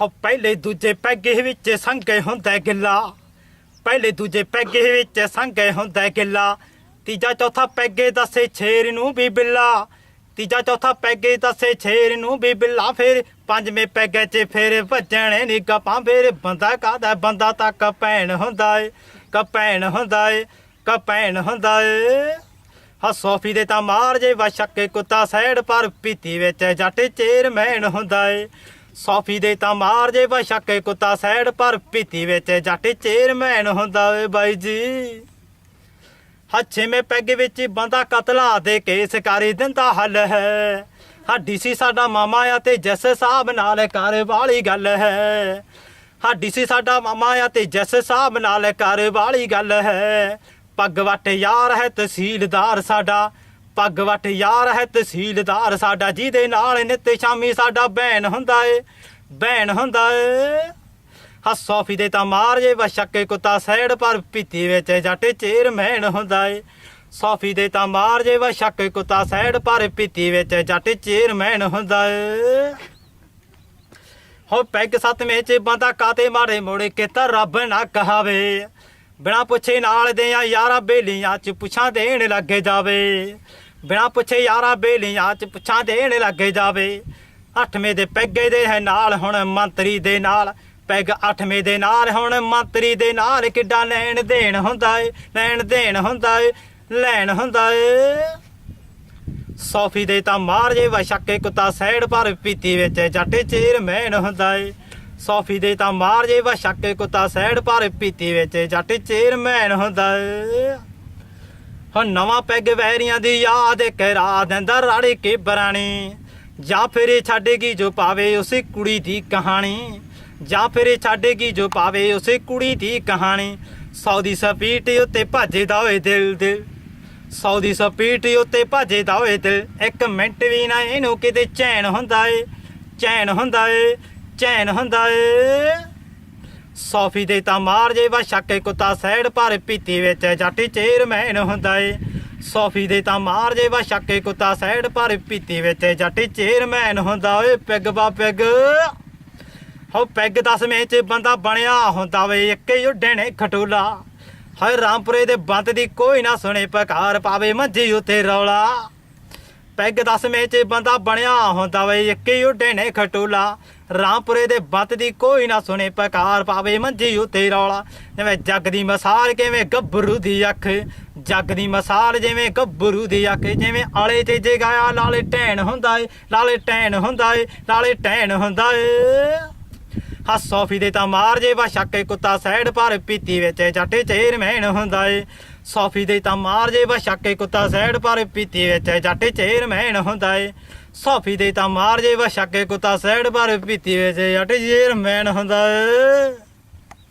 ਹੋ ਪਹਿਲੇ ਦੂਜੇ ਪੈਗੇ ਵਿੱਚ ਸੰਗੇ ਹੁੰਦਾ ਗਿੱਲਾ। ਪਹਿਲੇ ਦੂਜੇ ਪੈਗੇ ਵਿੱਚ ਸੰਗੇ ਹੁੰਦਾ ਗਿੱਲਾ। ਤੀਜਾ ਚੌਥਾ ਪੈਗੇ ਦੱਸੇ ਛੇਰ ਨੂੰ ਵੀ ਬਿੱਲਾ। ਤੀਜਾ ਚੌਥਾ ਪੈਗੇ ਦੱਸੇ ਛੇਰ ਨੂੰ ਵੀ ਬਿੱਲਾ। ਫੇਰ ਪੰਜਵੇਂ ਪੈਗੇ 'ਚ ਫਿਰ ਭੱਜਣੇ ਨੀ ਗੱਪਾਂ। ਫੇਰ ਬੰਦਾ ਕਾਦਾ ਬੰਦਾ ਤਾਂ ਕਪੈਣ ਹੁੰਦਾ ਏ। ਕਪੈਣ ਹੁੰਦਾ ਏ। ਕਪੈਣ ਹੁੰਦਾ ਏ। ਹਾ, ਸੋਫੀ ਦੇ ਤਾਂ ਮਾਰ ਜੇ ਵਾ ਸ਼ੱਕੇ ਕੁੱਤਾ ਸੈੜ ਪਰ ਪੀਤੀ ਵਿੱਚ ਜੱਟ ਚੇਰਮੈਨ ਹੁੰਦਾ ਏ। ਸੋਫੀ ਦੇ ਤਾਂ ਮਾਰ ਜੇ ਵਾ ਸ਼ੱਕੇ ਕੁੱਤਾ ਸੈੜ ਪਰ ਪੀਤੀ ਵਿੱਚ ਜੱਟ ਚੇਰਮੈਨ ਹੁੰਦਾ ਏ ਬਾਈ ਜੀ। ਹੱਛੇ ਮੇ ਪੈਗ ਵਿੱਚ ਬੰਦਾ ਕਤਲਾ ਦੇ ਕੇਸ ਕਰੀ ਦਿੰਦਾ ਹੱਲ ਹੈ। ਸਾਡੀ ਸੀ ਸਾਡਾ ਮਾਮਾ ਆ ਤੇ ਜੱਸ ਸਾਹਿਬ ਨਾਲ ਕਰ ਵਾਲੀ ਗੱਲ ਹੈ। ਸਾਡੀ ਸੀ ਸਾਡਾ ਮਾਮਾ ਆ ਤੇ ਜੱਸ ਸਾਹਿਬ ਨਾਲ ਕਰ ਵਾਲੀ ਗੱਲ ਹੈ। ਪੱਗ ਵੱਟ ਯਾਰ ਹੈ ਤਹਿਸੀਲਦਾਰ ਸਾਡਾ ਪੱਗ ਵੱਟ ਯਾਰ ਹੈ ਤਹਿਸੀਲਦਾਰ, ਸਾਡਾ ਜਿਹਦੇ ਨਾਲ ਨਿੱਤ ਸ਼ਾਮੀ ਸਾਡਾ ਬਹਿਣ ਹੁੰਦਾ ਏ, ਬਹਿਣ ਹੁੰਦਾ ਏ। ਹਾ ਸੋਫੀ ਤਾਂ ਮਾਰ ਜੇ ਵਾ ਕੁੱਤਾ ਸੈੜ ਪਰ ਪੀਤੀ ਵਿੱਚ ਜੱਟ ਚੇਅਰਮੈਨ ਹੁੰਦਾ ਏ। ਸੋਫੀ ਦੇ ਤਾਂ ਮਾਰ ਜੇ ਵਾ ਕੁੱਤਾ ਸੈੜ ਪਰ ਪੀਤੀ ਵਿੱਚ ਜੱਟ ਚੇਰਮੈਨ ਹੁੰਦਾ ਏ। ਹੋ ਪੈਗ ਸਤਵੇਂ ਚ ਬੰਦਾ ਕਾਤੇ ਮਾਰੇ ਮੋੜੇ ਕਿਤਾ ਰੱਬ ਨਾ ਕਹਾਵੇ। ਬਿਨਾ ਪੁੱਛੇ ਨਾਲ ਦੇ ਆ ਯਾਰਾ ਬੇਲੀਆਂ ਚ ਪੁੱਛਾਂ ਦੇਣ ਲੱਗੇ ਜਾਵੇ। ਬਿਨਾ ਪੁੱਛੇ ਯਾਰਾ ਬੇਲੀਆਂ ਚ ਪੁੱਛਾਂ ਦੇਣ ਲੱਗੇ ਜਾਵੇ। ਅੱਠਵੇਂ ਦੇ ਪੈਗੇ ਦੇ ਹੈ ਨਾਲ ਹੁਣ ਮੰਤਰੀ ਦੇ ਨਾਲ। ਪੈਗ ਅੱਠਵੇਂ ਦੇ ਨਾਲ ਹੁਣ ਮੰਤਰੀ ਦੇ ਨਾਲ ਕਿੱਡਾ ਲੈਣ ਦੇਣ ਹੁੰਦਾ ਏ, ਲੈਣ ਦੇਣ ਹੁੰਦਾ ਏ, ਲੈਣ ਹੁੰਦਾ ਏ। ਸੋਫੀ ਦੇ ਤਾਂ ਮਾਰ ਜੇ ਵਾ ਸ਼ੱਕੇ ਕੁੱਤਾ ਸੈੜ ਪਰ ਪੀਤੀ ਵਿੱਚ ਜੱਟ ਚੇਰਮੈਨ ਹੁੰਦਾ ਏ। ਸੋਫੀ ਦੇ ਤਾਂ ਮਾਰ ਜੇ ਵਾ ਸ਼ੱਕੇ ਕੁੱਤਾ ਸੈੜ ਪਰ ਪੀਤੀ ਵਿੱਚ ਜੱਟ ਚੇਰਮੈਨ ਹੁੰਦਾ ਏ। ਹੁਣ ਨਵਾਂ ਪੈਗ ਵੈਰੀਆਂ ਦੀ ਯਾਦ ਕਰਾ ਦਿੰਦਾ ਰਾੜੇ ਕੇ ਬਰਾਣੀ। ਜਾਂ ਫਿਰ ਛੱਡੇਗੀ ਜੋ ਪਾਵੇ ਉਸੇ ਕੁੜੀ ਦੀ ਕਹਾਣੀ। ਜਾਂ ਫਿਰ ਛੱਡੇਗੀ ਜੋ ਪਾਵੇ ਉਸੇ ਕੁੜੀ ਦੀ ਕਹਾਣੀ। ਸੌ ਸਪੀਟ ਉੱਤੇ ਭੱਜਦਾ ਓਏ ਦਿਲ ਦਿਲ। ਸੌਦੀ ਸਪੀਟ ਉੱਤੇ ਭੱਜਦਾ ਓਏ ਦਿਲ। ਇੱਕ ਮਿੰਟ ਵੀ ਨਾ ਇਹਨੂੰ ਕਿਤੇ ਚੈਨ ਹੁੰਦਾ ਏ ਚੈਨ ਹੁੰਦਾ ਏ ਚੈਨ ਹੁੰਦਾ ਏ ਸੋਫੀ ਦੇ ਤਾਂ ਮਾਰ ਜੇ ਵਾ ਛੱਕੇ ਕੁੱਤਾ ਸੈੜ ਪਰ ਪੀਤੀ ਵਿੱਚ ਜੱਟ ਚੇਰਮੈਨ ਹੁੰਦਾ ਏ। ਸੋਫੀ ਦੇ ਤਾਂ ਮਾਰ ਜੇ ਵਾ ਛੱਕੇ ਕੁੱਤਾ ਸੈੜ ਪਰ ਪੀਤੀ ਵਿੱਚ ਜੱਟੀ ਚੇਅਰਮੈਨ ਹੁੰਦਾ ਓਏ, ਪਿੱਗ ਬਾ ਪਿੱਗ। ਹੋ ਪੈਗ ਦਸਵੇਂ ਚ ਬੰਦਾ ਬਣਿਆ ਹੁੰਦਾ ਵੇ, ਇੱਕੇ ਉੱਡਣੇ ਖਟੂਲਾ। ਹਾਏ ਰਾਮਪੁਰੇ ਦੇ ਬੰਦ ਦੀ ਕੋਈ ਨਾ ਸੁਣੇ, ਪਕਾਰ ਪਾਵੇ ਮੰਜੀ ਉਤੇ ਰੌਲਾ। ਪੈਗ ਦਸਵੇਂ ਚ ਬੰਦਾ ਬਣਿਆ ਹੁੰਦਾ ਵੇ, ਇੱਕੇ ਉੱਡਣੇ ਖਟੋਲਾ। ਰਾਮਪੁਰੇ ਦੇ ਬੰਤ ਦੀ ਕੋਈ ਨਾ ਸੁਣੇ ਪਕਾਰ ਪਾਵੇ ਮੰਜੀ ਉਤੇ ਰੌਲਾ। ਜਿਵੇਂ ਜੱਗ ਦੀ ਮਸਾਲ ਕਿਵੇਂ ਗੱਭਰੂ ਦੀ ਅੱਖ। ਜੱਗ ਦੀ ਮਸਾਲ ਜਿਵੇਂ ਗੱਭਰੂ ਦੀ ਅੱਖ। ਜਿਵੇਂ ਆਲੇ ਤੇ ਜੇ ਗਾਇਆ ਲਾਲੇ ਟੈਣ ਹੁੰਦਾ ਏ, ਲਾਲੇ ਟੈਣ ਹੁੰਦਾ ਏ, ਲਾਲੇ ਟੈਣ ਹੁੰਦਾ ਏ। ਹਾ ਸੋਫੀ ਦੇ ਤਾਂ ਮਾਰ ਜੇ ਵਾ ਸ਼ੱਕੇ ਕੁੱਤਾ ਸੈੜ ਪਰ ਪੀਤੀ ਵਿੱਚ ਜੱਟ ਚੇਅਰਮੈਨ ਹੁੰਦਾ ਏ। ਸੋਫੀ ਦੇ ਤਾਂ ਮਾਰ ਜੇ ਵਾ ਸ਼ੱਕੇ ਕੁੱਤਾ ਸੈੜ ਪਰ ਪੀਤੀ ਵਿੱਚ ਜੱਟ ਚੇਅਰਮੈਨ ਹੁੰਦਾ ਏ। ਸੋਫੀ ਦੇ ਤਾਂ ਮਾਰ ਜੇ ਵਾ ਸ਼ੱਕੇ ਕੁੱਤਾ ਸੈੜ ਪਰ ਪੀਤੀ ਵਿੱਚ ਜੱਟ ਚੇਅਰਮੈਨ ਹੁੰਦਾ ਏ।